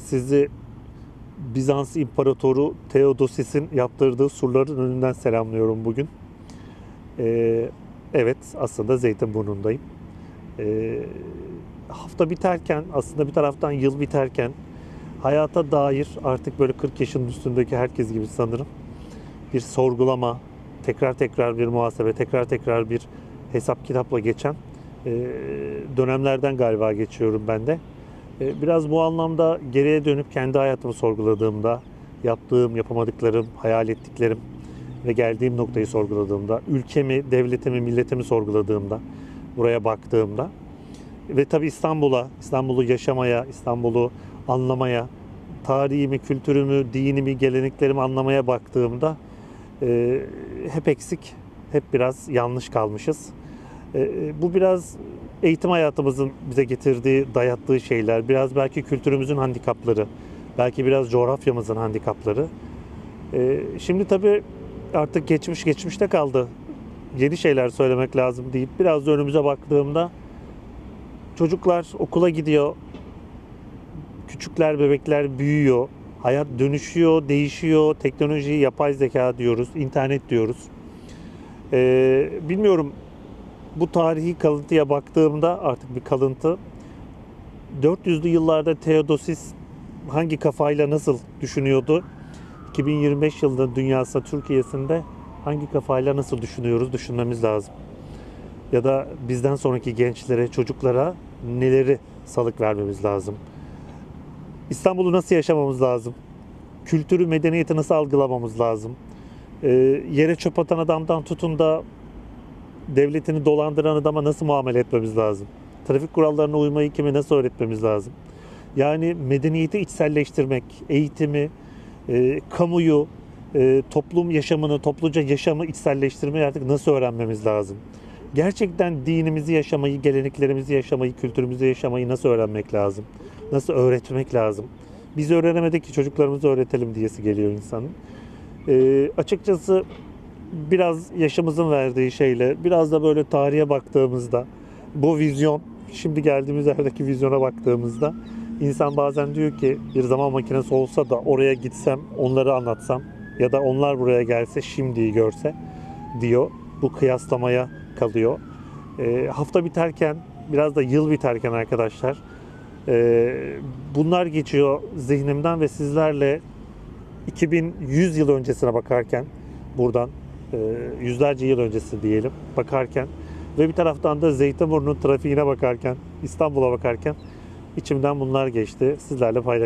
sizi Bizans İmparatoru Theodosis'in yaptırdığı surların önünden selamlıyorum bugün. Ee, evet aslında Zeytinburnu'ndayım. Ee, hafta biterken aslında bir taraftan yıl biterken hayata dair artık böyle 40 yaşın üstündeki herkes gibi sanırım bir sorgulama, tekrar tekrar bir muhasebe, tekrar tekrar bir hesap kitapla geçen e, dönemlerden galiba geçiyorum ben de. E, Biraz bu anlamda geriye dönüp kendi hayatımı sorguladığımda, yaptığım, yapamadıklarım, hayal ettiklerim ve geldiğim noktayı sorguladığımda, ülkemi, devletimi, milletimi sorguladığımda, buraya baktığımda ve tabii İstanbul'a, İstanbul'u yaşamaya, İstanbul'u anlamaya, tarihimi, kültürümü, dinimi, geleneklerimi anlamaya baktığımda e, hep eksik, hep biraz yanlış kalmışız. E, bu biraz eğitim hayatımızın bize getirdiği, dayattığı şeyler, biraz belki kültürümüzün handikapları, belki biraz coğrafyamızın handikapları. E, şimdi tabii artık geçmiş geçmişte kaldı. Yeni şeyler söylemek lazım deyip biraz da önümüze baktığımda çocuklar okula gidiyor, küçükler, bebekler büyüyor. Hayat dönüşüyor, değişiyor. Teknoloji, yapay zeka diyoruz, internet diyoruz. Ee, bilmiyorum bu tarihi kalıntıya baktığımda artık bir kalıntı. 400'lü yıllarda Theodosis hangi kafayla nasıl düşünüyordu? 2025 yılında dünyasında, Türkiye'sinde hangi kafayla nasıl düşünüyoruz düşünmemiz lazım. Ya da bizden sonraki gençlere, çocuklara neleri salık vermemiz lazım. İstanbul'u nasıl yaşamamız lazım? Kültürü, medeniyeti nasıl algılamamız lazım? Ee, yere çöp atan adamdan tutun da devletini dolandıran adama nasıl muamele etmemiz lazım? Trafik kurallarına uymayı kime nasıl öğretmemiz lazım? Yani medeniyeti içselleştirmek, eğitimi, e, kamuyu, e, toplum yaşamını, topluca yaşamı içselleştirmeyi artık nasıl öğrenmemiz lazım? Gerçekten dinimizi yaşamayı, geleneklerimizi yaşamayı, kültürümüzü yaşamayı nasıl öğrenmek lazım? Nasıl öğretmek lazım? Biz öğrenemedik ki çocuklarımıza öğretelim diyesi geliyor insanın. E, açıkçası biraz yaşımızın verdiği şeyle, biraz da böyle tarihe baktığımızda, bu vizyon, şimdi geldiğimiz yerdeki vizyona baktığımızda insan bazen diyor ki bir zaman makinesi olsa da oraya gitsem, onları anlatsam ya da onlar buraya gelse şimdiyi görse diyor. Bu kıyaslamaya kalıyor. E, hafta biterken, biraz da yıl biterken arkadaşlar e, bunlar geçiyor zihnimden ve sizlerle 2100 yıl öncesine bakarken buradan yüzlerce yıl öncesi diyelim bakarken ve bir taraftan da Zeytinburnu trafiğine bakarken İstanbul'a bakarken içimden bunlar geçti. Sizlerle paylaştım.